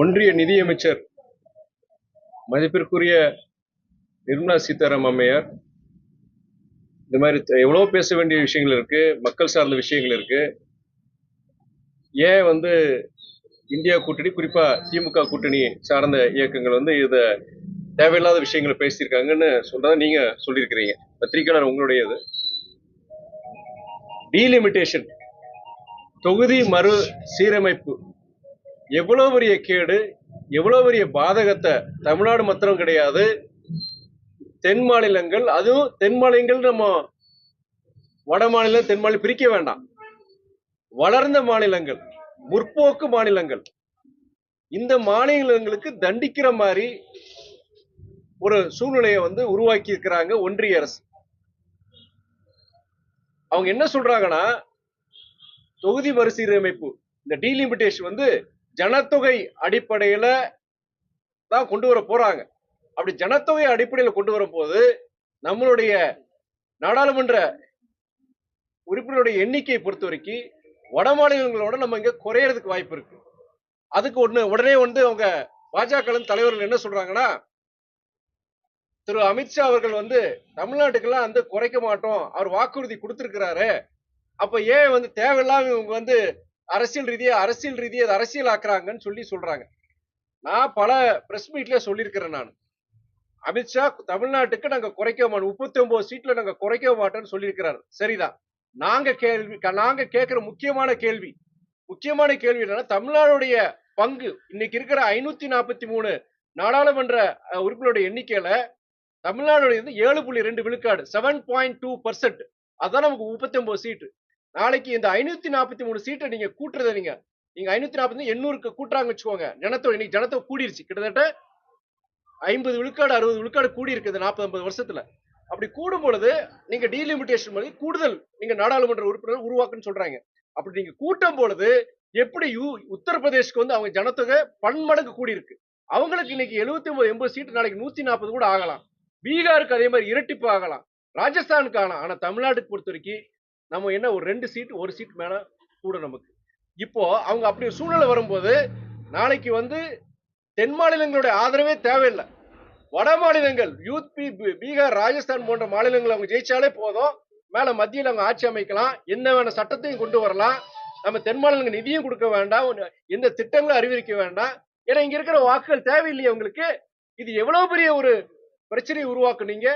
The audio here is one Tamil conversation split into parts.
ஒன்றிய நிதியமைச்சர் மதிப்பிற்குரிய நிர்மலா சீதாராம் அம்மையார் இந்த மாதிரி எவ்வளோ பேச வேண்டிய விஷயங்கள் இருக்கு மக்கள் சார்ந்த விஷயங்கள் இருக்கு. ஏன் வந்து இந்தியா கூட்டணி குறிப்பா திமுக கூட்டணி சார்ந்த இயக்கங்கள் வந்து இதை தேவையில்லாத விஷயங்களை பேசியிருக்காங்கன்னு சொல்றத நீங்க சொல்லியிருக்கிறீங்க. பத்திரிகையாளர் உங்களுடையது. டீலிமிட்டேஷன் தொகுதி மறு சீரமைப்பு எவ்வளோ பெரிய கேடு எவ்வளோ பெரிய பாதகத்தை தமிழ்நாடு மாத்திரம் கிடையாது. தென் மாநிலங்கள் அதுவும் தென் மாநிலங்கள் நம்ம வட மாநிலம் தென் மாநிலம் பிரிக்க வேண்டாம். வளர்ந்த மாநிலங்கள் முற்போக்கு மாநிலங்கள் இந்த மாநிலங்களுக்கு தண்டிக்கிற மாதிரி ஒரு சூழ்நிலையை வந்து உருவாக்கி இருக்கிறாங்க ஒன்றிய அரசு. அவங்க என்ன சொல்றாங்கன்னா தொகுதி மறுசீரமைப்பு இந்த டீலிமிட்டேஷன் வந்து ஜனத்தொகை அடிப்படையில தான் கொண்டு வர போறாங்க. அப்படி ஜனத்தொகை அடிப்படையில் கொண்டு வரும்போது நம்மளுடைய நாடாளுமன்ற உறுப்பினருடைய எண்ணிக்கையை பொறுத்த வரைக்கும் வட மாநிலங்களோட நம்ம இங்க குறையறதுக்கு வாய்ப்பு இருக்கு. அதுக்கு ஒண்ணு உடனே வந்து அவங்க பாஜக தலைவர்கள் என்ன சொல்றாங்கன்னா திரு அமித்ஷா அவர்கள் வந்து தமிழ்நாட்டுக்கெல்லாம் வந்து குறைக்க மாட்டோம் அவர் வாக்குறுதி கொடுத்திருக்கிறாரு. அப்ப ஏன் வந்து தேவையில்லாம இவங்க வந்து அரசியல் ரீதியா அரசியல் ரீதியை அதை அரசியல் ஆக்குறாங்கன்னு சொல்லி சொல்றாங்க. நான் பல பிரஸ் மீட்ல சொல்லியிருக்கிறேன் நான். அமித்ஷா தமிழ்நாட்டுக்கு நாங்க குறைக்க மாட்டோம். முப்பத்தி ஒன்பது சீட்ல நாங்க குறைக்க மாட்டோம்னு சொல்லியிருக்கிறாரு. சரிதான் நாங்க கேள்வி நாங்கள் நாங்க கேட்கிற முக்கியமான கேள்வி முக்கியமான கேள்வி என்னன்னா தமிழ்நாடுடைய பங்கு இன்னைக்கு இருக்கிற ஐநூத்தி நாற்பத்தி மூணு நாடாளுமன்ற உறுப்பினருடைய எண்ணிக்கையில தமிழ்நாடுடைய வந்து ஏழு புள்ளி ரெண்டு விழுக்காடு செவன் பாயிண்ட் டூ பர்சன்ட் அதான் நமக்கு முப்பத்தி ஒன்பது சீட்டு நாளைக்கு இந்த ஐநூத்தி நாற்பத்தி மூணு சீட்டை நீங்க கூட்டுறத நீங்க நீங்க ஐநூத்தி நாற்பத்தி எண்ணூறுக்கு கூட்டுறாங்க வச்சுக்கோங்க. ஜனத்தொகை இன்னைக்கு ஜனத்தொகை கூடிருச்சு. கிட்டத்தட்ட ஐம்பது விழுக்காடு அறுபது விழுக்காடு கூடி இருக்குது நாற்பது ஐம்பது வருஷத்துல. அப்படி கூடும் பொழுது நீங்க டீலிமிட்டேஷன் பண்ணி கூடுதல் நீங்க நாடாளுமன்ற உறுப்பினர் உருவாக்குன்னு சொல்றாங்க. அப்படி நீங்க கூட்டும் பொழுது எப்படி உத்தரப்பிரதேஷ்க்கு வந்து அவங்க ஜனத்தொகை பன்மடங்கு கூடி இருக்கு அவங்களுக்கு இன்னைக்கு எழுபத்தி ஒன்பது எண்பது சீட்டு நாளைக்கு நூத்தி நாற்பது கூட ஆகலாம். பீகாருக்கு அதே மாதிரி இரட்டிப்பு ஆகலாம். ராஜஸ்தானுக்கு ஆகலாம். ஆனா தமிழ்நாட்டுக்கு பொறுத்த வரைக்கும் நம்ம என்ன ஒரு ரெண்டு சீட் ஒரு சீட் மேலே கூட நமக்கு. இப்போ அவங்க அப்படி ஒரு சூழ்நிலை வரும்போது நாளைக்கு வந்து தென் மாநிலங்களுடைய ஆதரவே தேவையில்லை. வட மாநிலங்கள் யூத் பி பீகார் ராஜஸ்தான் போன்ற மாநிலங்கள் அவங்க ஜெயிச்சாலே போதும். மேலே மத்தியில் அவங்க ஆட்சி அமைக்கலாம். என்ன வேணும் சட்டத்தையும் கொண்டு வரலாம். நம்ம தென் மாநிலங்கள் நிதியும் கொடுக்க வேண்டாம். எந்த திட்டங்களும் அறிவிக்க வேண்டாம். ஏன்னா இங்க இருக்கிற வாக்குகள் தேவையில்லையே உங்களுக்கு இது எவ்வளவு பெரிய ஒரு பிரச்சனையை உருவாக்குனீங்க?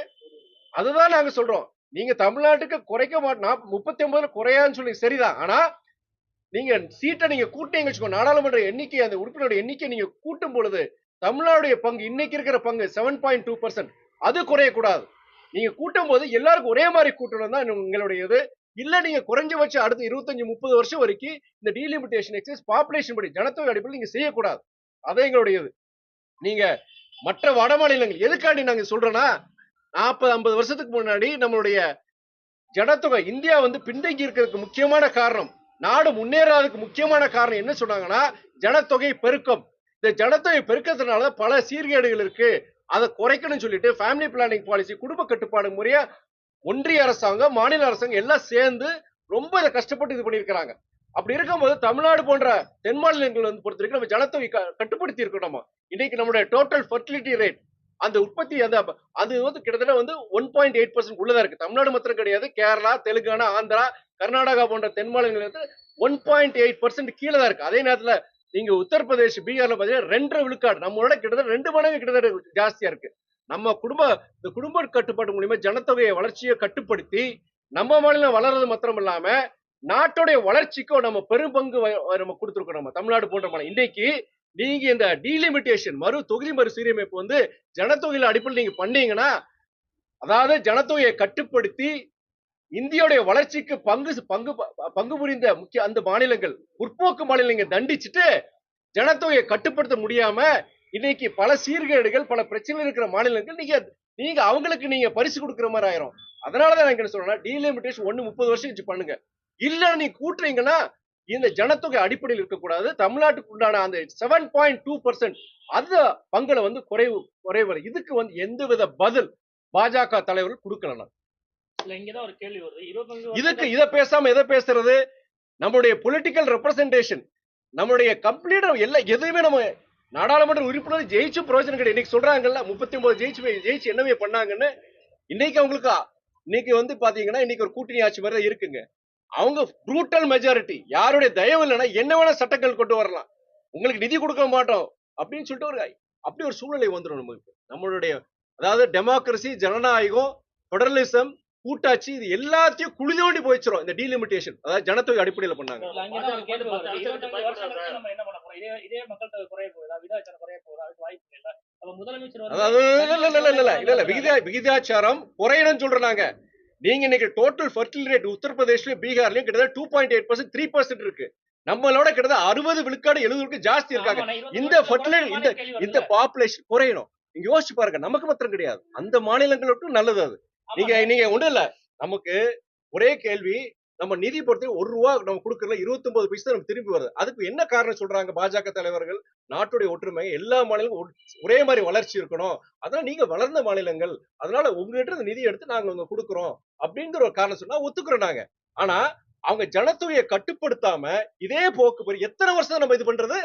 அதுதான் நாங்க சொல்றோம். நீங்க தமிழ்நாட்டுக்கு குறைக்க மாட்டா முப்பத்தி ஒன்பதுல குறையான்னு சொல்லி சரிதான். ஆனா நீங்க சீட்டை நீங்க கூட்டிங்க வச்சுக்கோ நாடாளுமன்ற எண்ணிக்கை அந்த உறுப்பினருடைய எண்ணிக்கை நீங்க கூட்டும் பொழுது தமிழ்நாடுடைய பங்கு இன்னைக்கு இருக்கிற பங்கு செவன் பாயிண்ட் டூ பர்சன்ட் அது குறையக்கூடாது. நீங்க கூட்டும் போது எல்லாருக்கும் ஒரே மாதிரி கூட்டணும் தான் உங்களுடைய இது இல்ல நீங்க குறைஞ்சபட்சம் அடுத்த இருபத்தஞ்சு முப்பது வருஷம் வரைக்கும் இந்த டீலிமிட்டேஷன் எக்ஸஸ் பாப்புலேஷன் படி ஜனத்தொகை அடிப்படையில் நீங்க செய்யக்கூடாது. அதே எங்களுடைய இது நீங்க மற்ற வட மாநிலங்கள் எதுக்காண்டி நாங்க சொல்றோம்னா நாற்பது ஐம்பது வருஷத்துக்கு முன்னாடி நம்மளுடைய ஜனத்தொகை இந்தியா வந்து பின்தங்கி இருக்கிறதுக்கு முக்கியமான காரணம் நாடு முன்னேறாததுக்கு முக்கியமான காரணம் என்ன சொன்னாங்கன்னா ஜனத்தொகை பெருக்கம். இந்த ஜனத்தொகை பெருக்கத்தினால பல சீர்கேடுகள் இருக்கு. அதை குறைக்கணும்னு சொல்லிட்டு ஃபேமிலி பிளானிங் பாலிசி குடும்ப கட்டுப்பாடு முறையா ஒன்றிய அரசாங்கம் மாநில அரசாங்கம் எல்லாம் சேர்ந்து ரொம்ப இதை கஷ்டப்பட்டு இது பண்ணியிருக்கிறாங்க. அப்படி இருக்கும்போது தமிழ்நாடு போன்ற தென் மாநிலங்கள் வந்து பொறுத்த வரைக்கும் நம்ம ஜனத்தொகை க- கட்டுப்படுத்தி இருக்கணும் நம்ம இன்னைக்கு நம்மளுடைய டோட்டல் ஃபர்டிலிட்டி ரேட் அந்த உற்பத்தி அந்த அது வந்து கிட்டத்தட்ட வந்து ஒன் பாயிண்ட் எயிட் பர்சன்ட் உள்ளதா இருக்கு. தமிழ்நாடு மாத்திரம் கிடையாது. கேரளா தெலுங்கானா ஆந்திரா கர்நாடகா போன்ற தென் மாநிலங்கள் வந்து ஒன் பாயிண்ட் எயிட் பர்சன்ட் கீழே தான் இருக்கு. அதே நேரத்தில் நீங்க உத்தரப்பிரதேஷ் பீகார்ல பாத்தீங்கன்னா ரெண்டரை விழுக்காடு. நம்மளோட கிட்டத்தட்ட ரெண்டு மடங்கு கிட்டத்தட்ட ஜாஸ்தியா இருக்கு. நம்ம குடும்ப இந்த குடும்ப கட்டுப்பாட்டு மூலியமா ஜனத்தொகையை வளர்ச்சியை கட்டுப்படுத்தி நம்ம மாநிலம் வளர்றது மாத்திரம் இல்லாம நாட்டுடைய வளர்ச்சிக்கும் நம்ம பெரும் பங்கு வ- நம்ம கொடுத்துருக்கோம் நம்ம தமிழ்நாடு போன்ற மாநிலம். இன்னைக்கு நீங்க இந்த டீலிமிட்டேஷன் மறு தொகுதி மறு சீரமைப்பு வந்து ஜனத்தொகையில் அடிப்படையில் நீங்க பண்ணீங்கன்னா அதாவது ஜனத்தொகையை கட்டுப்படுத்தி இந்தியாவுடைய வளர்ச்சிக்கு பங்கு பங்கு பங்கு புரிந்த முக்கிய அந்த மாநிலங்கள் முற்போக்கு மாநிலங்கள் தண்டிச்சுட்டு ஜனத்தொகையை கட்டுப்படுத்த முடியாம இன்னைக்கு பல சீர்கேடுகள் பல பிரச்சனைகள் இருக்கிற மாநிலங்கள் நீங்க நீங்க அவங்களுக்கு நீங்க பரிசு கொடுக்குற மாதிரி ஆயிரும். அதனாலதான் எனக்கு என்ன சொல்றேன்னா டீலிமிட்டேஷன் ஒன்னு முப்பது வருஷம் வச்சு பண்ணுங்க. இல்ல நீ கூட்டுறீங்கன்னா இந்த ஜனத்தொகை அடிப்படையில் இருக்கக்கூடாது. தமிழ்நாட்டுக்கு உண்டான அந்த செவன் பாயிண்ட் டூ பர்சன்ட் அந்த பங்குல வந்து குறைவு குறைவு இதுக்கு வந்து எந்தவித பதில் பாஜக தலைவர்கள் கொடுக்கல இதுக்கு இதை பேசாம எதை பேசுறது? நம்மளுடைய பொலிட்டிக்கல் ரெப்ரசன்டேஷன் நம்மளுடைய கம்ப்ளீட் எல்லா எதுவுமே நம்ம நாடாளுமன்ற உறுப்பினர் ஜெயிச்சு பிரயோஜனம் கிடையாது. இன்னைக்கு சொல்றாங்கல்ல முப்பத்தி ஒன்பது ஜெயிச்சு ஜெயிச்சு என்னவே பண்ணாங்கன்னு. இன்னைக்கு அவங்களுக்கு இன்னைக்கு வந்து பாத்தீங்கன்னா இன்னைக்கு ஒரு கூட்டணி ஆட்சி மாதிரி இருக்குங்க. அவங்க ப்ரூட்டல் மெஜாரிட்டி யாருடைய தயவு இல்லைன்னா என்ன வேணா சட்டங்கள் கொண்டு வரலாம். உங்களுக்கு நிதி கொடுக்க மாட்டோம் அப்படின்னு சொல்லிட்டு ஒரு அப்படி ஒரு சூழ்நிலை வந்துடும் நம்மளுக்கு நம்மளுடைய அதாவது டெமோக்ரஸி ஜனநாயகம் ஃபெடரலிசம் கூட்டாட்சி இது எல்லாத்தையும் குழி தோண்டி போயிச்சிரும் இந்த டீலிமிட்டேஷன் அதாவது ஜனத்தொகை அடிப்படையில் பண்ணாங்க. அதாவது விகிதாச்சாரம் குறையணும்னு சொல்றாங்க. நாங்க இன்னைக்கு டோட்டல் ஃபர்டிலிட்டி ரேட் உத்தரப்பிரதேஷ்லயும் பீகார்லயும் கிட்டத்தட்ட two point eight percent three percent இருக்கு. நம்மளோட கிட்டத்தட்ட அறுபது விழுக்காடு எழுபதுக்கு ஜாஸ்தி இருக்காங்க. இந்த குறைஞ்ச இந்த இந்த? பாப்புலேஷன் குறையணும். நீங்க யோசிச்சு பாருங்க நமக்கு மாத்திரம் கிடையாது. அந்த மாநிலங்களுக்கும் நல்லது அது. நீங்க நீங்க ஒண்ணும் இல்ல. நமக்கு ஒரே கேள்வி நம்ம நிதி பொறுத்து ஒரு ரூபா நம்ம கொடுக்கறதுல இருபத்தி ஒன்பது பைசா நமக்கு திரும்பி வருது. அதுக்கு என்ன காரணம் சொல்றாங்க பாஜக தலைவர்கள்? நாட்டுடைய ஒற்றுமை எல்லா மாநிலங்களும் ஒரே மாதிரி வளர்ச்சி இருக்கணும். அதனால நீங்க வளர்ந்த மாநிலங்கள் அதனால உங்ககிட்ட நிதி எடுத்து நாங்க கொடுக்குறோம். அப்படிங்கிற ஒரு காரணம் சொன்னா ஒத்துக்கிறோம் நாங்க. ஆனா அவங்க ஜனத்தொகையை கட்டுப்படுத்தாம இதே போக்கு எத்தனை வருஷம் நம்ம இது பண்றது?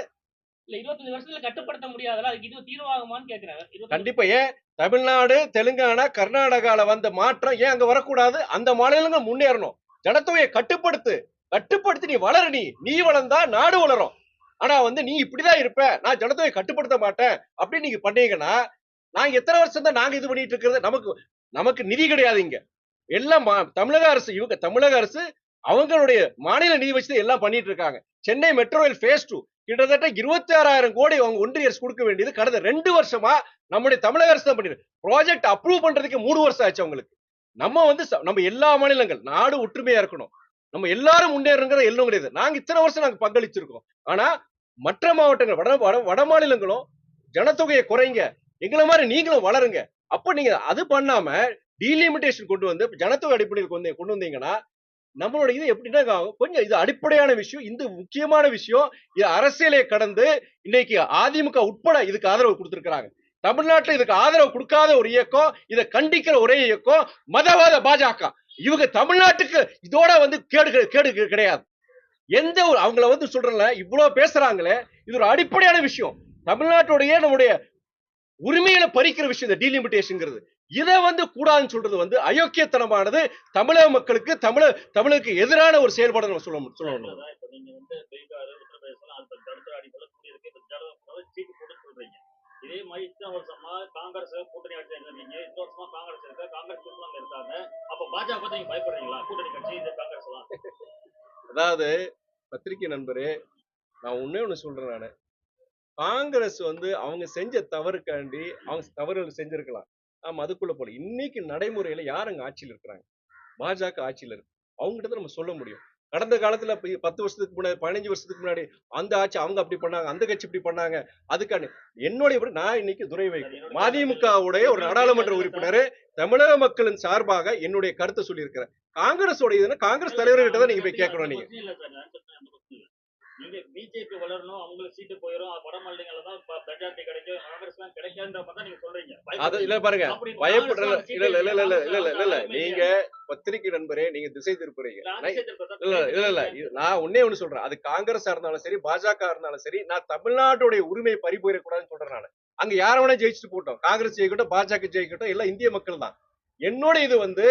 கண்டிப்பா ஏன் தமிழ்நாடு தெலுங்கானா கர்நாடகால வந்த மாற்றம் ஏன் அங்க வரக்கூடாது? அந்த மாநிலங்கள் முன்னேறணும். ஜனத்தொகையை கட்டுப்படுத்து கட்டுப்படுத்தி நீ வளர நீ. நீ வளர்ந்தா நாடு வளரும். ஆனா வந்து நீ இப்படிதான் இருப்ப. நான் ஜனத்தொகையை கட்டுப்படுத்த மாட்டேன். அப்படின்னு நீங்க பண்ணீங்கன்னா நாங்க எத்தனை வருஷம் தான் நாங்க இது பண்ணிட்டு இருக்கிறது? நமக்கு நமக்கு நிதி கிடையாது இங்க. எல்லாம் மா- தமிழக அரசு இவங்க தமிழக அரசு அவங்களுடைய மாநில நிதி வச்சு எல்லாம் பண்ணிட்டு இருக்காங்க. Chennai metro rail phase two கிட்டத்தட்ட இருபத்தி ஆறாயிரம் கோடி அவங்க ஒன்றிய அரசு கொடுக்க வேண்டியது. கடந்த ரெண்டு வருஷமா நம்முடைய தமிழக அரசு தான் பண்ணிருக்கு ப்ராஜெக்ட் அப்ரூவ் பண்றதுக்கு மூணு வருஷம் ஆச்சு அவங்களுக்கு. நம்ம வந்து ச- நம்ம எல்லா மாநிலங்கள் நாடு ஒற்றுமையா இருக்கணும். நம்ம எல்லாரும் முன்னேறங்கிற எல்லாம் கிடையாது. நாங்க இத்தனை வருஷம் நாங்க பங்களிச்சிருக்கோம். ஆனா மற்ற மாவட்டங்கள் வட வட வட மாநிலங்களும் ஜனத்தொகையை குறைங்க. எங்களை மாதிரி நீங்களும் வளருங்க. அப்ப நீங்க அது பண்ணாம டீலிமிட்டேஷன் கொண்டு வந்து ஜனத்தொகை அடிப்படையில் கொண்டு கொண்டு வந்தீங்கன்னா நம்மளோட இது எப்படின்னா கொஞ்சம் இது அடிப்படையான விஷயம் இந்த முக்கியமான விஷயம் இது அரசியலை கடந்து இன்னைக்கு அதிமுக உட்பட இதுக்கு ஆதரவு கொடுத்திருக்கிறாங்க. தமிழ்நாட்டில் இதுக்கு ஆதரவு கொடுக்காத ஒரு இயக்கம் இதை கண்டிக்கிற ஒரே இயக்கம் மதவாத பாஜக. இவங்க தமிழ்நாட்டுக்கு இதோட வந்து கேடு கேடு கிடையாது. எந்த ஒரு அவங்கள வந்து சொல்றல இவ்வளவு பேசுறாங்களே இது ஒரு அடிப்படையான விஷயம். தமிழ்நாட்டுடைய நம்முடைய உரிமையில பறிக்கிற விஷயம் இந்த டீலிமிட்டேஷன்ங்கிறது இதை வந்து கூடாதுன்னு சொல்றது வந்து அயோக்கியத்தனமானது. தமிழக மக்களுக்கு தமிழ தமிழுக்கு எதிரான ஒரு செயல்பாடு நம்ம சொல்ல சொல்லணும் இதே மாதிரி வருஷமா காங்கிரஸ் கூட்டணி ஆட்சி இருந்தீங்க இந்த வருஷமா காங்கிரஸ் இருக்கா. காங்கிரஸ் கூட்டணி இருக்காங்க. அப்ப பாஜக நீங்க பயப்படுறீங்களா? கூட்டணி கட்சி இந்த காங்கிரஸ் தான் அதாவது பத்திரிகை நண்பரே நான் ஒண்ணே ஒண்ணு சொல்றேன் நானு. காங்கிரஸ் வந்து அவங்க செஞ்ச தவறுக்காண்டி அவங்க தவறுகள் செஞ்சிருக்கலாம். ஆமா அதுக்குள்ள போல இன்னைக்கு நடைமுறையில யாருங்க ஆட்சியில் இருக்கிறாங்க? பாஜக ஆட்சியில இருக்கு. அவங்ககிட்ட தான் நம்ம சொல்ல முடியும். கடந்த காலத்துல இப்ப பத்து வருஷத்துக்கு முன்னாடி பதினஞ்சு வருஷத்துக்கு முன்னாடி அந்த ஆட்சி அவங்க அப்படி பண்ணாங்க அந்த கட்சி இப்படி பண்ணாங்க. அதுக்காண்டி என்னுடைய விட நான் இன்னைக்கு துரை வைக்கிறேன் மதிமுகவுடைய ஒரு நாடாளுமன்ற உறுப்பினர் தமிழக மக்களின் சார்பாக என்னுடைய கருத்தை சொல்லியிருக்கிறேன் காங்கிரஸ் உடையதுன்னா காங்கிரஸ் தலைவர்கிட்ட தான் நீங்க போய் கேட்கணும் நீங்க. இங்க பிஜேபி வளரணும் அவங்களுக்கு சீட்டு போயிடும் வட தான் மெஜாரிட்டி கிடைக்கும் காங்கிரஸ் எல்லாம் கிடைக்காதுன்ற நீங்க சொல்றீங்க. அது இல்ல பாருங்க பயப்படுற இல்ல இல்ல இல்ல இல்ல இல்ல இல்ல இல்ல நீங்க பத்திரிக்கை நண்பரே நீங்க திசை திருப்புறீங்க. இல்ல இல்ல இல்ல நான் உன்னே ஒண்ணு சொல்றேன். அது காங்கிரஸா இருந்தாலும் சரி பாஜக இருந்தாலும் சரி நான் தமிழ்நாட்டுடைய உரிமை பறிபோயிடக்கூடாதுன்னு சொல்றேன் நான். அங்க யார வேணா ஜெயிச்சுட்டு போட்டோம். காங்கிரஸ் ஜெயிக்கட்டும் பாஜக ஜெயிக்கட்டும் எல்லாம் இந்திய மக்கள் தான். என்னோட இது வந்து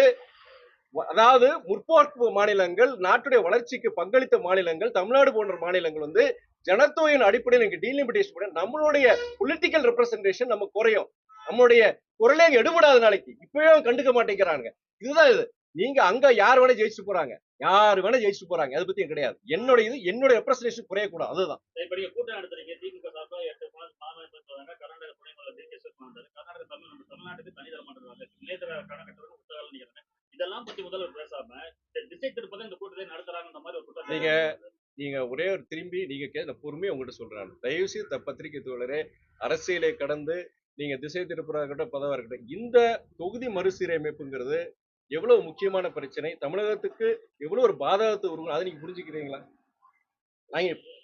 அதாவது முற்போக்கு மாநிலங்கள் நாட்டுடைய வளர்ச்சிக்கு பங்களித்த மாநிலங்கள் தமிழ்நாடு போன்ற மாநிலங்கள் வந்து ஜனத்தொகையின் அடிப்படையில் இங்க டீலிமிட்டேஷன் பண்ண நம்மளுடைய பொலிட்டிக்கல் ரெப்ரசன்டேஷன் நம்ம குறையும். நம்மளுடைய குரலே எடுபடாத நாளைக்கு இப்பவே கண்டுக்க மாட்டேங்கிறாங்க இதுதான் இது. நீங்க அங்க யார் வேணா ஜெயிச்சு போறாங்க. யார் வேணா ஜெயிச்சு போறாங்க. அதை பத்தி கிடையாது. என்னோட இது என்னோட ரெப்ரசன்டேஷன் குறையக்கூடாது. அதுதான். கூட்டம் திமுக கர்நாடக தமிழ் தமிழ்நாட்டுக்கு இதெல்லாம் பத்தி முதல்வர் பேசாம இந்த திசை திருப்பதை இந்த கூட்டத்தை நடத்துறாங்கன்ற மாதிரி ஒரு குற்றம் நீங்க- நீங்க ஒரே ஒரு திரும்பி நீங்க கே நான் பொறுமையா உங்ககிட்ட சொல்றேன் தயவு செய்து பத்திரிகை தோழரே அரசியலை கடந்து நீங்க திசை திருப்புறா இருக்கட்டும் பதவா இருக்கட்டும் இந்த தொகுதி மறுசீரமைப்புங்கிறது எவ்வளவு முக்கியமான பிரச்சனை? தமிழகத்துக்கு எவ்வளவு ஒரு பாதகத்தை உருவம் அதை நீங்க புரிஞ்சுக்கிறீங்களா?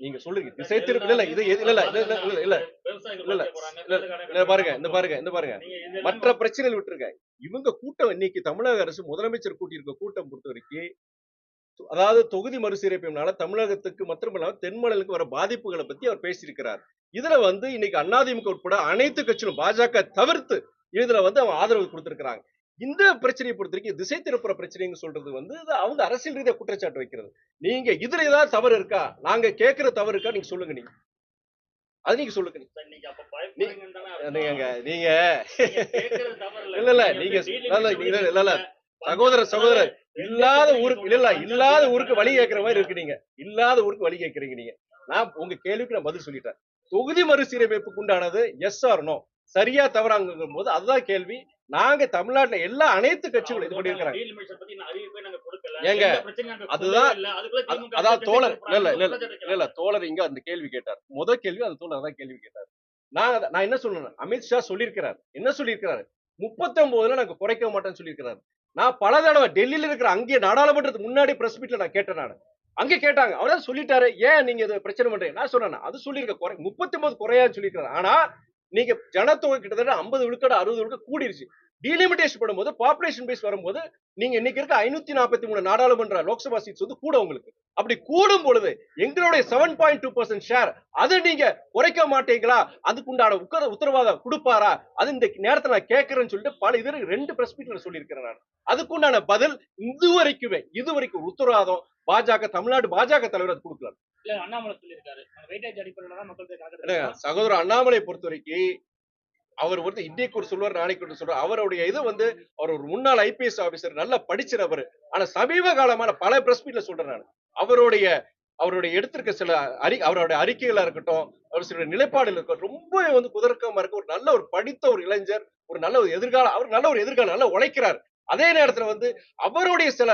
நீங்க சொல்றீங்க. திசை திருப்பு இல்ல இது இல்ல இல்ல இல்ல இல்ல இல்ல இல்ல. இல்ல, பாருங்க இந்த பாருங்க இந்த பாருங்க. மற்ற பிரச்சனைகள் விட்டுருங்க இவங்க கூட்டம் இன்னைக்கு தமிழக அரசு முதலமைச்சர் கூட்டியிருக்க கூட்டம் பொறுத்த வரைக்கும் அதாவது தொகுதி மறுசீரமைப்பினால தமிழகத்துக்கு மட்டுமல்லாம தென்மண்டலுக்கு வர பாதிப்புகளை பத்தி அவர் பேசியிருக்கிறார். இதுல வந்து இன்னைக்கு அதிமுக உட்பட அனைத்து கட்சிகளும் பாஜக தவிர்த்து இதுல வந்து அவங்க ஆதரவு கொடுத்திருக்கிறாங்க. இந்த பிரச்சனையை பொறுத்த வரைக்கும் திசை திருப்புற பிரச்சனைன்னு சொல்றது வந்து அவங்க அரசியல் ரீதியா குற்றச்சாட்டு வைக்கிறது. நீங்க இதுல ஏதாவது தவறு இருக்கா? நாங்க கேட்கிற தவறு இருக்கா? நீங்க சொல்லுங்க நீங்க. அது நீங்க சொல்லுங்க நீங்க. நீங்க இல்ல, இல்ல, நீங்க. இல்ல, இல்ல. சகோதர சகோதரர் இல்லாத ஊருக்கு இல்ல இல்ல இல்லாத ஊருக்கு வழி கேட்கிற மாதிரி இருக்கு நீங்க. இல்லாத ஊருக்கு வழி கேட்கறீங்க நீங்க. நான் உங்க கேள்விக்கு நான் பதில் சொல்லிட்டேன். தொகுதி மறுசீரமைப்புக்கு உண்டானது எஸ் ஆர் நோ சரியா தவறாங்கும் போது அதுதான் கேள்வி. நாங்க தமிழ்நாட்டுல எல்லா அனைத்து கட்சிகளும் இது பண்ணிருக்கிறாங்க. ஏங்க, அதுதான் அதான் தோழர். இல்ல இல்ல இல்ல இல்ல தோழர் இங்க அந்த கேள்வி கேட்டார். முத கேள்வி அது தோழர் அதான் கேள்வி கேட்டார். நான் நான் என்ன சொல்லணும் அமித்ஷா சொல்லியிருக்கிறார். என்ன சொல்லியிருக்கிறாரு? முப்பத்தொன்பதுல நாங்க குறைக்க மாட்டேன்னு சொல்லியிருக்கிறாரு. நான் பல தடவை டெல்லியில இருக்கிற அங்கே நாடாளுமன்றத்துக்கு முன்னாடி பிரஸ் மீட்ல நான் கேட்டேன் நான். அங்க கேட்டாங்க. அவர் தான் சொல்லிட்டாரு. ஏன் நீங்க இதை பிரச்சனை பண்றீங்க? நான் சொன்னேன் அது சொல்லியிருக்க குறை முப்பத்தி ஒன்பது குறையான்னு சொல்லியிருக்கிறாரு. ஆனா நீங்க ஜனத்தொகை கிட்டத்தட்ட ஐம்பது விழுக்காடு அறுபது விழுக்காடு கூடிருச்சு. டீலிமிட்டேஷன் பண்ணும்போது பாப்புலேஷன் பேஸ் வரும்போது நீங்க இன்னைக்கு இருக்க ஐநூத்தி நாற்பத்தி மூணு நாடாளுமன்ற லோக்சபா சீட்ஸ் வந்து கூட உங்களுக்கு. அப்படி கூடும் பொழுது எங்களுடைய seven point two percent share அதை நீங்க குறைக்க மாட்டீங்களா? அதுக்குண்டான உத்தர உத்தரவாதம் கொடுப்பாரா? அது இந்த நேரத்தை நான் கேட்கறேன்னு சொல்லிட்டு பல இது ரெண்டு பிரஸ் மீட்ல சொல்லியிருக்கிறேன் நான். அதுக்குண்டான பதில் இது வரைக்குமே இது வரைக்கும் உத்தரவாதம் பாஜக தமிழ்நாடு பாஜக தலைவர் அது கொடுக்கல. இல்ல அண்ணாமலை சொல்லியிருக்காரு. வெயிட்டேஜ் அடிப்படையில தான் மக்கள் என்னங்க, கணக்கெடுப்பு சகோதரர் அண்ணாமலை பொறுத்த வரைக்கும் அவர் வந்து இன்னைக்கு ஒரு சொல்லுவார் நாளைக்கு ஒரு சொல்றார் அவருடைய இது வந்து அவர் ஒரு முன்னாள் ஐபிஎஸ் ஆபீசர் நல்லா படிச்சிருவர் ஆனா சமீப காலமான பல பிரஸ் மீட்ல சொல்றேன் நான். அவருடைய அவருடைய எடுத்திருக்க சில அறி அவருடைய அறிக்கைகளா இருக்கட்டும் அவர் சில நிலைப்பாடுகள் இருக்கட்டும் ரொம்ப வந்து குதர்க்கமா இருக்க ஒரு நல்ல ஒரு படித்த ஒரு இளைஞர் ஒரு நல்ல ஒரு எதிர்காலம் அவர் நல்ல ஒரு எதிர்காலம் நல்லா உழைக்கிறார். அதே நேரத்துல வந்து அவருடைய சில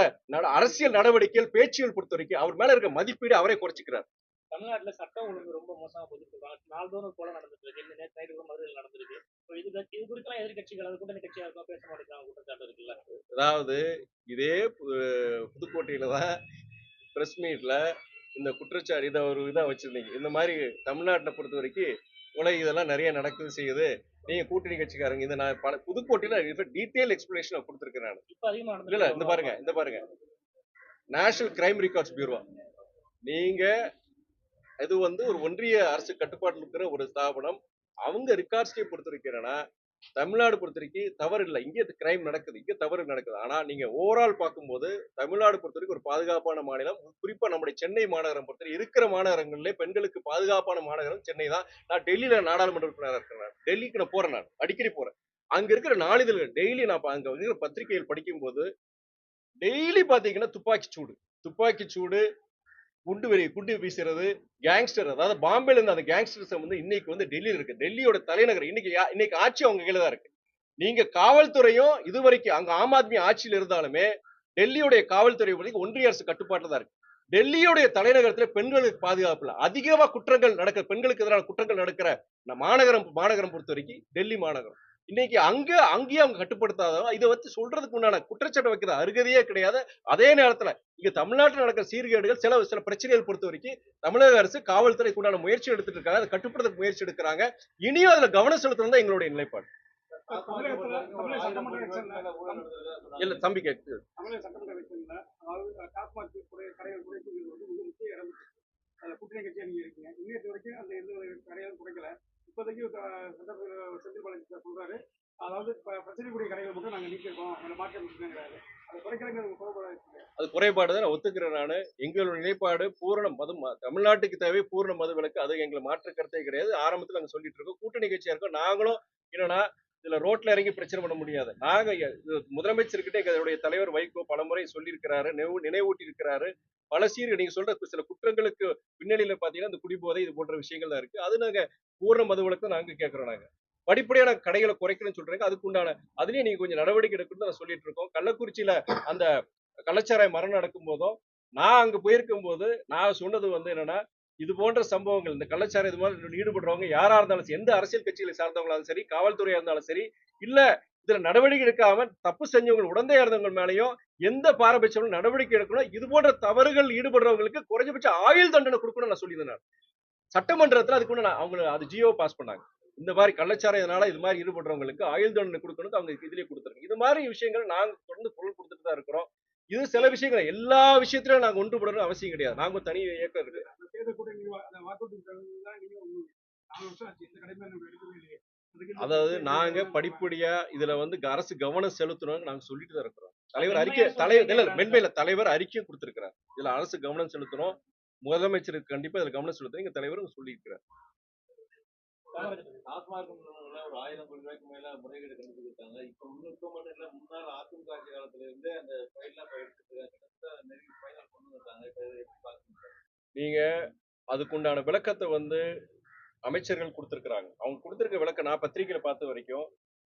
அரசியல் நடவடிக்கைகள் பேச்சுகள் பொறுத்த வரைக்கும் அவர் மேல இருக்க மதிப்பீடு அவரே குறைச்சிக்கிறார். தமிழ்நாட்டுல சட்டம் ஒழுங்கு ரொம்ப மோசமா போயிட்டு நாள்தோறும் கொலை இருக்கு. இந்த நேற்று நைட்டு கூட மதுரையில் நடந்திருக்கு. இது இது குறித்தெல்லாம் எதிர்கட்சிகள் அது கூட்டணி கட்சியா இருக்கும் பேச மாட்டேங்கிறாங்க குற்றச்சாட்டு இருக்குல்ல. அதாவது இதே புதுக்கோட்டையில தான் பிரஸ் மீட்ல இந்த குற்றச்சாட்டு இதை ஒரு இதா வச்சிருந்தீங்க. இந்த மாதிரி தமிழ்நாட்டை பொறுத்த வரைக்கும் கொலை இதெல்லாம் நிறைய நடக்குது செய்யுது. நீங்க கூட்டணி கட்சிக்காரங்க இந்த நான் பல புதுக்கோட்டையில டீட்டெயில் எக்ஸ்பிளேஷன் கொடுத்துருக்கேன் நான். இல்ல இல்ல இந்த பாருங்க இந்த பாருங்க. நேஷனல் கிரைம் ரெக்கார்ட்ஸ் பியூரோ நீங்க இது வந்து ஒரு ஒன்றிய அரசு கட்டுப்பாட்டில் இருக்கிற ஒரு ஸ்தாபனம். அவங்க ரெக்கார்ட்ஸ்க்கே பொறுத்த வரைக்கும் என்னன்னா தமிழ்நாடு பொறுத்த வரைக்கும் தவறு இல்லை. இங்கே கிரைம் நடக்குது. இங்கே தவறு நடக்குது. ஆனால் நீங்கள் ஓவரால் பார்க்கும்போது தமிழ்நாடு பொறுத்த வரைக்கும் ஒரு பாதுகாப்பான மாநிலம். குறிப்பாக நம்முடைய சென்னை மாநகரம் பொறுத்த இருக்கிற மாநகரங்களிலே பெண்களுக்கு பாதுகாப்பான மாநகரம் சென்னை தான். நான் டெல்லியில் நாடாளுமன்ற உறுப்பினராக இருக்கிறேன் டெல்லிக்கு நான் போகிறேன் நான். அடிக்கடி போகிறேன் அங்கே இருக்கிற நாளிதழ்கள் டெய்லி நான் அங்கே இருக்கிற பத்திரிகைகள் படிக்கும்போது டெய்லி பார்த்தீங்கன்னா துப்பாக்கி சூடு. துப்பாக்கி சூடு குண்டு வெறி குண்டு வீசுறது கேங்ஸ்டர் அதாவது பாம்பேல இருந்து அந்த கேங்ஸ்டர்ஸ் வந்து இன்னைக்கு வந்து டெல்லியில் இருக்கு. டெல்லியோட தலைநகர் இன்னைக்கு இன்னைக்கு ஆட்சி அவங்க கையில தான் இருக்கு. நீங்க காவல்துறையும் இதுவரைக்கும் அங்க ஆம் ஆத்மி ஆட்சியில் இருந்தாலுமே டெல்லியுடைய காவல்துறை வரைக்கும் ஒன்றிய அரசு கட்டுப்பாட்டுல தான் இருக்கு. டெல்லியுடைய தலைநகரத்துல பெண்களுக்கு பாதுகாப்பு அதிகமா குற்றங்கள் நடக்கிற பெண்களுக்கு எதிரான குற்றங்கள் நடக்கிற மாநகரம் மாநகரம் பொறுத்த வரைக்கும் டெல்லி மாநகரம். இன்னைக்கு அங்க அங்கேயும் அவங்க கட்டுப்படுத்தாத இதை வச்சு சொல்றதுக்கு உண்டான குற்றச்சாட்டு வைக்கிற அருகதையே கிடையாது. அதே நேரத்துல இங்க தமிழ்நாட்டில் நடக்கிற சீர்கேடுகள் சில சில பிரச்சனைகள் பொறுத்த வரைக்கும் தமிழக அரசு காவல்துறைக்கு உண்டான முயற்சி எடுத்துட்டு இருக்காங்க. அதை கட்டுப்படுத்த முயற்சி எடுக்கிறாங்க. இனியும் அதுல கவனம் செலுத்தணும் தான் எங்களுடைய நிலைப்பாடு. இல்ல தம்பி கேட்டு முக்கிய இடம் கூட்டணி கட்சியா நீங்க இருக்கீங்க. இன்னைக்கு வரைக்கும் அந்த எந்த ஒரு குறைக்கல. இப்போதைக்கு செந்தில் பாலாஜி சார் சொல்கிறாரு அதாவது பிரச்சனைக்குரிய கடைகள் மட்டும் நாங்க நீக்கிருக்கோம். அதில் மாற்றம் இருக்குங்கிறாரு அது குறைபாடு தான் நான் ஒத்துக்கிறேன் நான். எங்களுடைய நிலைப்பாடு பூரண மது தமிழ்நாட்டுக்கு தேவை பூரண மது விளக்கு அது எங்களை மாற்று கருத்தே கிடையாது. ஆரம்பத்தில் நாங்கள் சொல்லிட்டு இருக்கோம். கூட்டணி கட்சியாக இருக்கோம். நாங்களும் என்னன்னா இதுல ரோட்ல இறங்கி பிரச்சனை பண்ண முடியாது. நாங்க இது முதலமைச்சர்கிட்ட எங்களுடைய தலைவர் வைகோ பலமுறை சொல்லியிருக்கிறாரு நினைவு நினைவூட்டி இருக்கிறாரு பல சீர் நீங்க சொல்ற சில குற்றங்களுக்கு பின்னணியில பாத்தீங்கன்னா இந்த குடிபோதை இது போன்ற விஷயங்கள் தான் இருக்கு. அது நாங்க பூர்ண மது விளக்கம் நாங்க கேட்கிறோம் நாங்க. படிப்படியான கடைகளை குறைக்கணும்னு சொல்றாங்க. அதுக்கு உண்டான அதுலயும் நீங்க கொஞ்சம் நடவடிக்கை எடுக்கணும்னு நான் சொல்லிட்டு இருக்கோம் கள்ளக்குறிச்சியில அந்த கலாச்சார மரணம் நடக்கும் போதும் நான் அங்க போயிருக்கும் போது நான் சொன்னது வந்து என்னன்னா இது போன்ற சம்பவங்கள் இந்த கள்ளச்சாரம் இது மாதிரி ஈடுபடுறவங்க யாரா இருந்தாலும் எந்த அரசியல் கட்சிகளை சார்ந்தவங்களாலும் சரி காவல்துறையா இருந்தாலும் சரி இல்ல இதுல நடவடிக்கை எடுக்காம தப்பு செஞ்சவங்க உடந்தையா இருந்தவங்க மேலயும் எந்த பாரபட்சமும் நடவடிக்கை எடுக்கணும் இது போன்ற தவறுகள் ஈடுபடுறவங்களுக்கு குறைஞ்சபட்ச ஆயுள் தண்டனை கொடுக்கணும் நான் சொல்லியிருந்தேன் நான். சட்டமன்றத்துல அதுக்கு நான் அவங்க அது ஜியோ பாஸ் பண்ணாங்க. இந்த மாதிரி கள்ளச்சாரையனால இது மாதிரி ஈடுபடுறவங்களுக்கு ஆயுள் தண்டனை கொடுக்கணும் அவங்க இதுலயே கொடுத்துருங்க இது மாதிரி விஷயங்கள் நாங்க தொடர்ந்து குரல் கொடுத்துட்டு தான் இருக்கிறோம். இது சில விஷயங்கள் எல்லா விஷயத்திலும் நாங்க ஒன்றுபடணும் அவசியம் கிடையாது. நாங்க தனி இயக்கம் இருக்கு அதாவது நாங்க படிப்படியா இதுல வந்து அரசு கவனம் செலுத்தணும்னு நாங்க சொல்லிட்டு தான் இருக்கிறோம். தலைவர் அறிக்கை தலைவர். மென்மையில தலைவர் அறிக்கையும் கொடுத்திருக்கிறார். இதுல அரசு கவனம் செலுத்தணும். முதலமைச்சருக்கு கண்டிப்பா இதுல கவனம் செலுத்தணும். எங்க தலைவரும் சொல்லியிருக்கிறார். டாஸ்மாக் ஒரு ஆயிரம் கோடி ரூபாய்க்கு மேல முறைகேடு கண்டுபிடிச்சாங்க இப்ப இன்னும் இப்ப மட்டும் இல்ல முன்னாள் அதிமுக ஆட்சி காலத்துல இருந்தே அந்த ஃபைல்லாம் இப்ப எடுத்துட்டு ஃபைனல் கொண்டு வந்தாங்க. இப்ப எப்படி பாக்குறீங்க நீங்க அதுக்குண்டான விளக்கத்தை வந்து அமைச்சர்கள் கொடுத்துருக்குறாங்க. அவங்க கொடுத்துருக்க விளக்கம் நான் பத்திரிகையில பார்த்த வரைக்கும்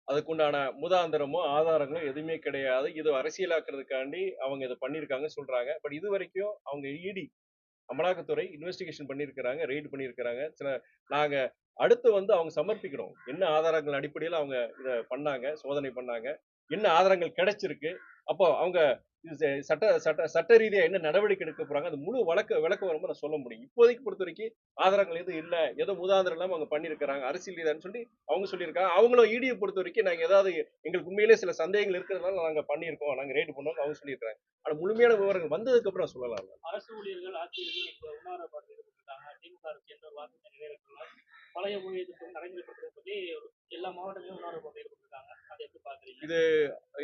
அதுக்குண்டான முதாந்திரமோ ஆதாரங்களோ எதுவுமே கிடையாது. இது அரசியலாக்குறதுக்காண்டி அவங்க இதை பண்ணியிருக்காங்க சொல்றாங்க. பட் இது வரைக்கும் அவங்க இடி அமலாக்கத்துறை இன்வெஸ்டிகேஷன் பண்ணியிருக்கிறாங்க ரெய்டு பண்ணியிருக்கிறாங்க. சில நாங்கள் அடுத்து வந்து அவங்க சமர்ப்பிக்கணும். என்ன ஆதாரங்கள் அடிப்படையில் அவங்க இதை பண்ணாங்க சோதனை பண்ணாங்க என்ன ஆதாரங்கள் கிடைச்சிருக்கு அப்போ அவங்க இது சட்ட சட்ட சட்ட ரீதியாக என்ன நடவடிக்கை எடுக்க போறாங்க அது முழு வழக்க விளக்க வரும்போது நான் சொல்ல முடியும். இப்போதைக்கு பொறுத்த வரைக்கும் ஆதாரங்கள் எதுவும் இல்லை ஏதோ முதாந்திரம் இல்லாமல் அவங்க பண்ணியிருக்கிறாங்க அரசியல் ரீதியான்னு சொல்லி அவங்க சொல்லியிருக்காங்க. அவங்களும் இடியை பொறுத்த வரைக்கும் நாங்கள் ஏதாவது எங்களுக்கு உண்மையிலே சில சந்தேகங்கள் இருக்கிறதுனால நாங்கள் பண்ணியிருக்கோம் நாங்கள் ரேட் பண்ணோம் அவங்க சொல்லியிருக்காங்க ஆனால் முழுமையான விவரங்கள் வந்ததுக்கப்புறம் சொல்லலாம் அரசு ஊழியர்கள் ஆட்சியர்கள் இப்போ திமுக அரசு எந்த ஒரு வாக்கு நிறைவேற்றலாம் பழைய ஊழியர்கள் நடைமுறைப்படுத்துவதை பற்றி எல்லா மாவட்டங்களும் உணர்வு பார்த்து அதை எப்படி பாக்குறீங்க இது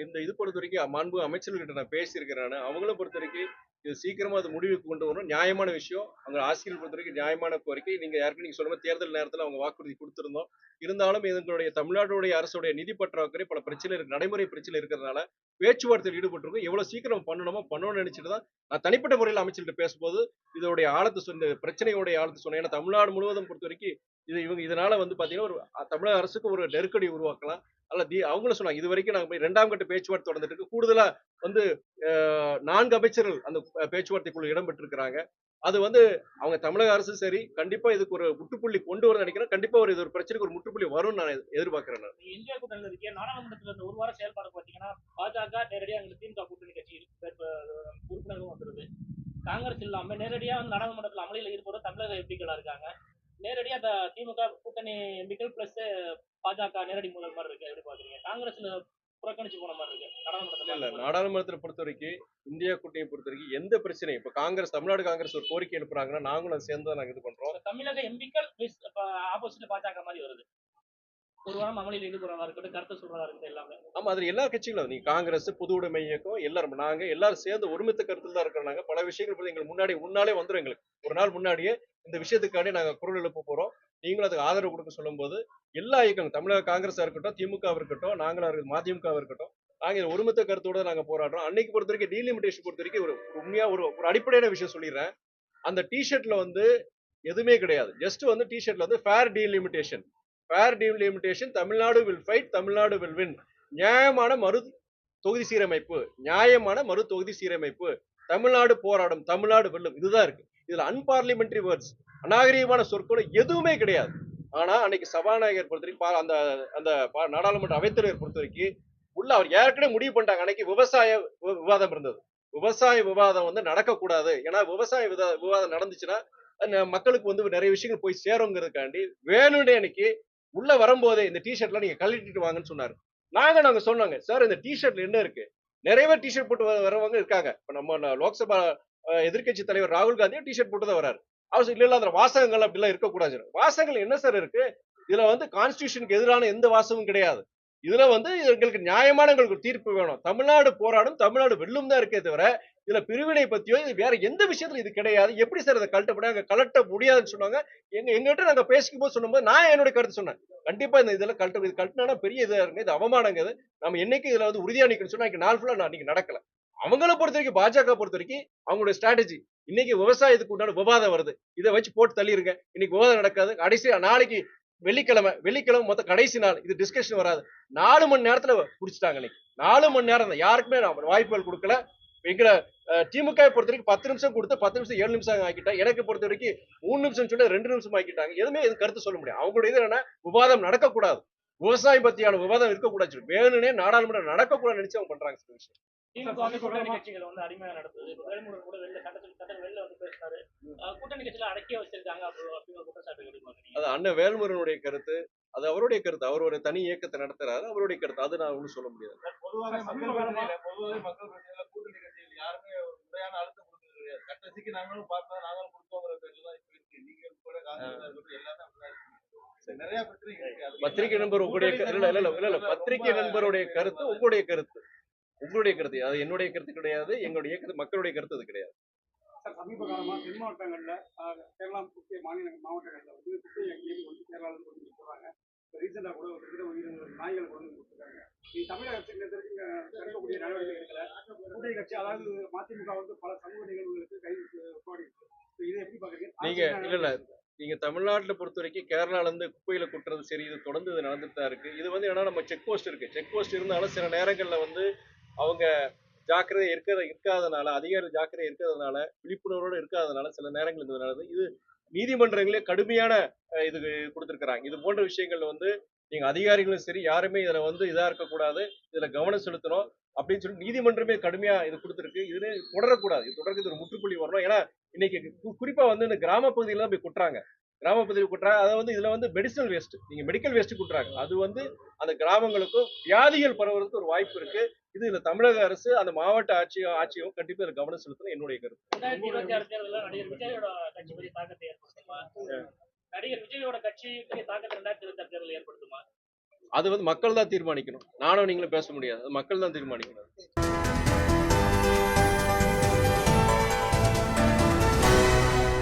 இந்த இது பொறுத்த வரைக்கும் மாண்பு அமைச்சர்கிட்ட நான் பேசியிருக்கிறேன் அவங்கள பொறுத்த வரைக்கும் இது சீக்கிரமா அது முடிவுக்கு கொண்டு வரணும். நியாயமான விஷயம். அவங்க ஆசிரியர் பொறுத்த வரைக்கும் நியாயமான கோரிக்கை. நீங்க யாருக்கு நீங்க சொல்லுங்கள் தேர்தல் நேரத்தில் அவங்க வாக்குறுதி கொடுத்திருந்தோம். இருந்தாலும் எங்களுடைய தமிழ்நாடுடைய அரசுடைய நிதி பற்றாக்குறை பல பிரச்சனை இருக்கு நடைமுறை பிரச்சனை இருக்கிறதுனால பேச்சுவார்த்தையில் ஈடுபட்டிருக்கும். எவ்வளவு சீக்கிரம் பண்ணணுமோ பண்ணணும்னு நினைச்சிட்டு தான் நான் தனிப்பட்ட முறையில் அமைச்சர்கிட்ட பேசும்போது இதோடைய ஆழத்தை சொன்ன பிரச்சனையோடைய ஆழத்தை சொன்னேன். ஏன்னா தமிழ்நாடு முழுவதும் பொறுத்த வரைக்கும் இது இவங்க இதனால வந்து பாத்தீங்கன்னா ஒரு தமிழக அரசுக்கு ஒரு நெருக்கடி உருவாக்கலாம். அல்ல தி அவங்களும் சொன்னாங்க இது வரைக்கும் நாங்கள் போய் ரெண்டாம் கட்ட பேச்சுவார்த்தை தொடர்ந்துட்டு இருக்கு கூடுதலாக வந்து நான்கு அமைச்சர்கள் அந்த ப- பேச்சுவார்த்தைக்குள்ள இடம்பெற்றிருக்கிறாங்க. அது வந்து அவங்க தமிழக அரசு சரி கண்டிப்பா இதுக்கு ஒரு முற்றுப்புள்ளி கொண்டு வர நினைக்கிறேன். கண்டிப்பா ஒரு இது ஒரு பிரச்சனைக்கு ஒரு முற்றுப்புள்ளி வரும்னு நான் எதிர்பார்க்கிறேன் நான். நீங்க இந்தியா கூட்டணியில் இந்த ஒரு வார செயல்பாடு பார்த்தீங்கன்னா பாஜக நேரடியாக எங்களுக்கு திமுக கூட்டணி கட்சி உறுப்பினர்களும் வந்துருது. காங்கிரஸ் இல்லாம நேரடியாக வந்து நாடாளுமன்றத்தில் அமளியில் ஈடுபட தமிழக எம்பிக்களா இருக்காங்க. நேரடியாக அந்த திமுக கூட்டணி எம்பிக்கள் பிளஸ் பாஜக நேரடி முதல் மாதிரி இருக்கு எப்படி பாக்குறீங்க காங்கிரஸ்ல புறக்கணிச்சு போன மாதிரி இருக்கு. இல்ல இல்ல. நாடாளுமன்றத்தில் நாடாளுமன்றத்தை பொறுத்த வரைக்கும் இந்தியா கூட்டணியை பொறுத்த வரைக்கும் எந்த பிரச்சனையும் இப்ப காங்கிரஸ் தமிழ்நாடு காங்கிரஸ் ஒரு கோரிக்கை எழுப்புறாங்கன்னா நாங்களும் அதை சேர்ந்து தான் நாங்க இது பண்றோம். தமிழக எம்பிக்கள் ஆப்போசிட்ல பாஜக மாதிரி வருது. ஒரு வாரம் அமளியில் ஈடுபடுறதா இருக்கட்டும் கருத்தை சொல்றதா இருக்கட்டும் எல்லாமே. ஆமா அது எல்லா கட்சிகளும் நீங்க காங்கிரஸ் பொது உடைமை இயக்கம் எல்லாரும் நாங்க எல்லாரும் சேர்ந்து ஒருமித்த கருத்துல தான் இருக்கிறோம் நாங்க. பல விஷயங்கள் பத்தி எங்களுக்கு முன்னாடி முன்னாலே வந்துரும் எங்களுக்கு. ஒரு நாள் முன்னாடியே இந்த விஷயத்துக்காண்டி நாங்க குரல் எழுப்ப போறோம். நீங்களும் அதுக்கு ஆதரவு கொடுக்க சொல்லும்போது எல்லா இயக்கங்களும் தமிழக காங்கிரஸா இருக்கட்டும் திமுக இருக்கட்டும் நாங்களா இருக்கட்டும் மதிமுக இருக்கட்டும் நாங்க ஒருமித்த கருத்தோட நாங்க போராடுறோம். அன்னைக்கு பொறுத்த வரைக்கும் டீலிமிட்டேஷன் பொறுத்த வரைக்கும் ஒரு ஒரு உண்மையா ஒரு ஒரு அடிப்படையான விஷயம் சொல்லிடுறேன். அந்த டிஷர்ட்ல வந்து எதுவுமே கிடையாது. ஜஸ்ட் வந்து டிஷர்ட்ல வந்து fair delimitation fair delimitation Tamil Nadu will fight Tamil Nadu will win நியாயமான மறு தொகுதி சீரமைப்பு நியாயமான மறு தொகுதி சீரமைப்பு. தமிழ்நாடு போராடும் தமிழ்நாடு வெல்லும். இதுதான் இருக்கு. இதுல அன்பார்லிமெண்டரி வேர்ட்ஸ் அநாகரீகமான சொற்கள் எதுவுமே கிடையாது. ஆனா அன்னைக்கு சபாநாயகர் பொறுத்த வரைக்கும் பா- அந்த அந்த பா- நாடாளுமன்ற அவைத்தலைவர் பொறுத்த வரைக்கும் உள்ள அவர் ஏற்கனவே முடிவு பண்ணிட்டாங்க. அன்னைக்கு விவசாய விவாதம் இருந்தது. விவசாய விவாதம் வந்து நடக்கக்கூடாது. ஏன்னா விவசாய விவாதம் நடந்துச்சுன்னா மக்களுக்கு வந்து நிறைய விஷயங்கள் போய் சேருங்கிறதுக்காண்டி வேணும்னே அன்னைக்கு உள்ள வரும்போதே இந்த டிஷர்ட்லாம் நீங்க கழட்டிட்டு வாங்கன்னு சொன்னாரு. நாங்க நாங்க சொன்னாங்க சார் இந்த டிஷர்ட்ல என்ன இருக்கு? நிறைய டிஷர்ட் போட்டு வரவங்க இருக்காங்க. இப்ப நம்ம லோக்சபா எதிர்க்கட்சி தலைவர் ராகுல் காந்தியும் டிஷர்ட் போட்டு தான் வராரு. அவர் இல்ல இல்ல அதுல வாசகங்கள் அப்படிலாம் இருக்கக்கூடாது வாசகங்கள் என்ன சார் இருக்கு? இதுல வந்து கான்ஸ்டியூஷனுக்கு எதிரான எந்த வாசகமும் கிடையாது. இதுல வந்து எங்களுக்கு நியாயமான எங்களுக்கு ஒரு தீர்ப்பு வேணும். தமிழ்நாடு போராடும் தமிழ்நாடு வெல்லும் தான் இருக்கே தவிர இதுல பிரிவினை பத்தியோ இது வேற எந்த விஷயத்துல இது கிடையாது. எப்படி சார் இதை கழட்ட முடியாது அங்க கலட்ட முடியாதுன்னு சொன்னாங்க. எங்க எங்கிட்ட நாங்க பேசிக்கும் போது சொன்னும்போது நான் என்னுடைய கருத்து சொன்னேன். கண்டிப்பா இந்த இதெல்லாம் கழட்ட இது கழட்டினா பெரிய இதா இருக்கு இது அவமானங்க இது. நம்ம என்னைக்கு இதுல வந்து உறுதியா நிக்கணும்னு சொன்னா நாள் ஃபுல்லா நான் இன்னைக்கு நடக்கல. அவங்கள பொறுத்த வரைக்கும் பாஜக பொறுத்த வரைக்கும் அவங்களுடைய ஸ்ட்ராட்டஜி இன்னைக்கு விவசாயத்துக்கு உண்டான விவாதம் வருது. இதை வச்சு போட்டு தள்ளிருங்க. இன்னைக்கு விவாதம் நடக்காது. கடைசி நாளைக்கு வெள்ளிக்கிழமை வெள்ளிக்கிழமை மொத்த கடைசி நாள். இது டிஸ்கஷன் வராது. நாலு மணி நேரத்துல குடிச்சிட்டாங்க இன்னைக்கு. நாலு மணி நேரம் தான் யாருக்குமே நான் வாய்ப்புகள் கொடுக்கல. அஹ், திமுக பொறுத்த வரைக்கும் பத்து நிமிஷம் கொடுத்து பத்து நிமிஷம் ஏழு நிமிஷம் ஆக்கிட்டா எனக்கு பொறுத்த வரைக்கும் மூணு நிமிஷம் சொல்லி ரெண்டு நிமிஷம் ஆக்கிட்டாங்க எதுவுமே இது கருத்து சொல்ல முடியும் அவங்களுடைய இது என்னன்னா விவாதம் நடக்கக்கூடாது. விவசாயம் பத்தியான விவாதம் இருக்கக்கூடாது சொல்லி. வேணும்னே நாடாளுமன்றம் நடக்கக்கூடாது நினைச்சு அவங்க பண்றாங்க சில விஷயம். அது அண்ணன் வேல்முருகனுடைய கருத்து. அது அவருடைய கருத்து. அவர் ஒரு தனி இயக்கத்தை நடத்துறாரு. அவருடைய கருத்து. அது நான் ஒன்றும் சொல்ல முடியாது. பொதுவாகவே மக்கள் பிரச்சனையில பொதுவாகவே மக்கள் பிரச்சனையில கூட்டணி கட்சிகள் முறையான அழுத்தம் கொடுக்கறது கிடையாது. கட்டசிக்கு நாங்களும் பார்த்தா நாங்களும் கொடுத்தோங்கிற பேர்ல தான் இப்ப இருக்கு. நீங்க கூட காங்கிரஸ் எல்லாமே நிறைய அது பத்திரிகை நண்பர் உங்களுடைய இல்ல இல்ல இல்ல இல்ல. இல்ல பத்திரிகை நண்பருடைய கருத்து உங்களுடைய கருத்து. உங்களுடைய கருத்து. அது என்னுடைய கருத்து கிடையாது. எங்களுடைய கருத்து மக்களுடைய கருத்து அது கிடையாது. சமீப காலமா தென் மாவட்டங்கள்ல கேரளா முக்கிய மாநில மாவட்டங்கள்ல வந்து குப்பை அங்கேயும் வந்து கேரளாவில் கொண்டு வந்து போடுறாங்க. ரீசெண்டாக கூட ஒரு கிட்ட இருபது நாய்கள் கொண்டு வந்து கொடுத்துருக்காங்க. நீ தமிழக அரசு இருக்கக்கூடிய நடவடிக்கை எடுக்கல. கூட்டணி கட்சி அதாவது மதிமுக வந்து பல சமூக நிகழ்வுகளுக்கு கை போடி இதை எப்படி பாக்குறீங்க? நீங்க இல்ல இல்ல நீங்க தமிழ்நாட்டுல பொறுத்த வரைக்கும் கேரளால இருந்து குப்பையில கொட்டுறது சரி இது தொடர்ந்து இது நடந்துட்டு தான் இருக்கு. இது வந்து என்னன்னா நம்ம செக் போஸ்ட் இருக்கு. செக் போஸ்ட் இருந்தாலும் சில நேரங்கள்ல வந்து அவங்க ஜாக்கிரதை இருக்கிற இருக்காதனால அதிகாரி ஜாக்கிரதை இருக்கிறதுனால விழிப்புணர்வோட இருக்காதனால சில நேரங்கள் இது நடக்குது இது நீதிமன்றங்களே கடுமையான இது கொடுத்திருக்கிறாங்க. இது போன்ற விஷயங்கள்ல வந்து நீங்க அதிகாரிகளும் சரி யாருமே இதுல வந்து இதா இருக்கக்கூடாது. இதுல கவனம் செலுத்தணும் அப்படின்னு சொல்லி நீதிமன்றமே கடுமையா இது கொடுத்துருக்கு. இது தொடரக்கூடாது. இது தொடர்க்கு ஒரு முற்றுப்புள்ளி வரணும். ஏன்னா இன்னைக்கு குறிப்பா வந்து இந்த கிராம பகுதியில தான் போய் குட்டுறாங்க. கிராம பகுதியில் குட்டுறாங்க அதை வந்து இதுல வந்து மெடிசனல் வேஸ்ட் நீங்க மெடிக்கல் வேஸ்ட் குட்டுறாங்க அது வந்து அந்த கிராமங்களுக்கும் வியாதிகள் பரவுறதுக்கு ஒரு வாய்ப்பு இருக்கு. இது இதுல தமிழக அரசு அந்த மாவட்ட ஆட்சியும் ஆட்சியும் கண்டிப்பா இதுல கவனம் செலுத்தணும். என்னுடைய கருத்து. நடிகர் விஜயோட கட்சி தாக்கத்தை ரெண்டாயிரத்தி இருபத்தி ஆறு தேர்தலில் ஏற்படுத்துமா? அது வந்து மக்கள் தான் தீர்மானிக்கணும். நானும் நீங்களும் பேச முடியாது. மக்கள் தான் தீர்மானிக்கணும்.